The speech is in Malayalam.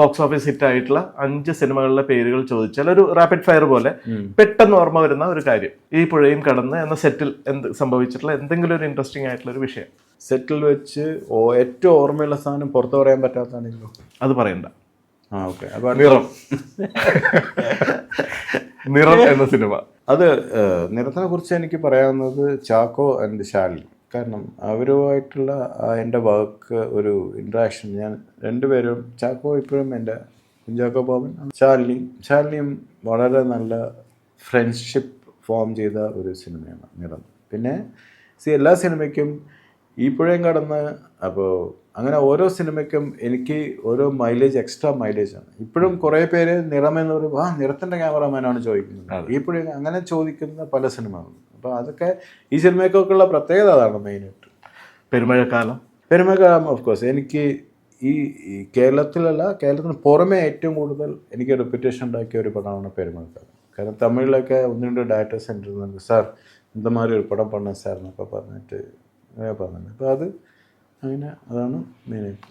ബോക്സ് ഓഫീസ് ഹിറ്റ് ആയിട്ടുള്ള അഞ്ച് സിനിമകളിലെ പേരുകൾ ചോദിച്ചാൽ ഒരു റാപ്പിഡ് ഫയർ പോലെ പെട്ടെന്ന് ഓർമ്മ വരുന്ന ഒരു കാര്യം. ഈ പുഴയും കടന്ന് എന്ന സെറ്റിൽ എന്ത് സംഭവിച്ചിട്ടുള്ള എന്തെങ്കിലും ഒരു ഇൻട്രസ്റ്റിംഗ് ആയിട്ടുള്ള ഒരു വിഷയം? സെറ്റിൽ വെച്ച് ഓ ഏറ്റവും ഓർമ്മയുള്ള സാധനം പുറത്ത് പറയാൻ പറ്റാത്തതാണെങ്കിലോ അത് പറയണ്ട. ആ ഓക്കെ അപ്പോൾ നിറം. നിറം എന്ന സിനിമ. അത് നിറത്തിനെ കുറിച്ച് എനിക്ക് പറയാവുന്നത് ചാക്കോ ആൻഡ് ശാലിനി കാരണം അവരുമായിട്ടുള്ള എന്റെ വർക്ക് ഒരു ഇൻട്രാക്ഷൻ ഞാൻ രണ്ടുപേരും ചാക്കോ ഇപ്പോഴും എന്റെ കുഞ്ചാക്കോ ബോബൻ ചാർലി ചാർലിയും വളരെ നല്ല ഫ്രണ്ട്ഷിപ്പ് ഫോം ചെയ്ത ഒരു സിനിമയാണ് നിറം. പിന്നെ സി എല്ലാ സിനിമയ്ക്കും പുഴയും കടന്ന് അപ്പോൾ അങ്ങനെ ഓരോ സിനിമയ്ക്കും എനിക്ക് ഓരോ മൈലേജ് എക്സ്ട്രാ മൈലേജ് ആണ്. ഇപ്പോഴും കുറേ പേര് നിറം എന്ന് പറയുമ്പോൾ ആ നിറത്തിന്റെ ക്യാമറമാനാണ് ചോദിക്കുന്നത് ഈ പുഴ അങ്ങനെ ചോദിക്കുന്ന പല സിനിമകളുണ്ട് അപ്പോൾ അതൊക്കെ ഈ സിനിമയ്ക്കൊക്കെ ഉള്ള പ്രത്യേകത അതാണ് മെയിനായിട്ട് പെരുമഴക്കാലം പെരുമകാലം ഓഫ് കോഴ്സ് എനിക്ക് ഈ ഈ കേരളത്തിലല്ല കേരളത്തിന് പുറമെ ഏറ്റവും കൂടുതൽ എനിക്ക് റെപ്യൂട്ടേഷൻ ഉണ്ടാക്കിയ ഒരു പടമാണ് പെരുമഴക്കാലം കാരണം തമിഴിലൊക്കെ ഒന്ന് രണ്ട് ഡയറക്ടേഴ്സ് സെൻറ്റർ സാർ இந்த மாதிரி ഒരു പടം பண்ண സാർ എന്നൊക്കെ പറഞ്ഞിട്ട് അങ്ങനെ പറഞ്ഞത് അപ്പോൾ അത് അങ്ങനെ അതാണ് മെയിനായിട്ട്